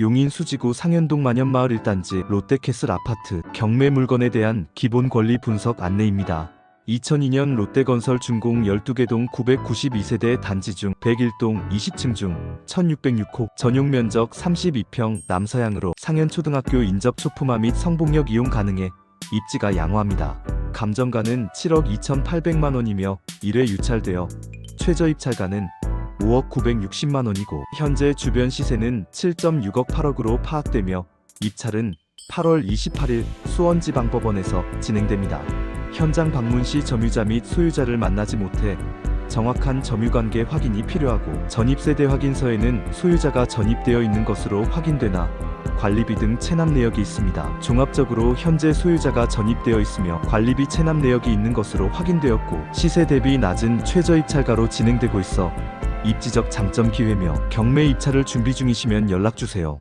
용인 수지구 상현동 만현마을 1단지 롯데캐슬 아파트 경매 물건에 대한 기본 권리 분석 안내입니다. 2002년 롯데건설 준공 12개 동 992세대 단지 중 101동 20층 중 1606호 전용 면적 32평 남서향으로 상현초등학교 인접 초품화 및 성폭력 이용 가능해 입지가 양호합니다. 감정가는 7억 2,800만 원이며 1회 유찰되어 최저 입찰가는 5억 960만 원이고 현재 주변 시세는 7.6억 8억으로 파악되며 입찰은 8월 28일 수원지방법원에서 진행됩니다. 현장 방문 시 점유자 및 소유자를 만나지 못해 정확한 점유관계 확인이 필요하고 전입세대 확인서에는 소유자가 전입되어 있는 것으로 확인되나 관리비 등 체납 내역이 있습니다. 종합적으로 현재 소유자가 전입되어 있으며 관리비 체납 내역이 있는 것으로 확인되었고 시세 대비 낮은 최저 입찰가로 진행되고 있어 입지적 장점 기회며 경매 입찰을 준비 중이시면 연락 주세요.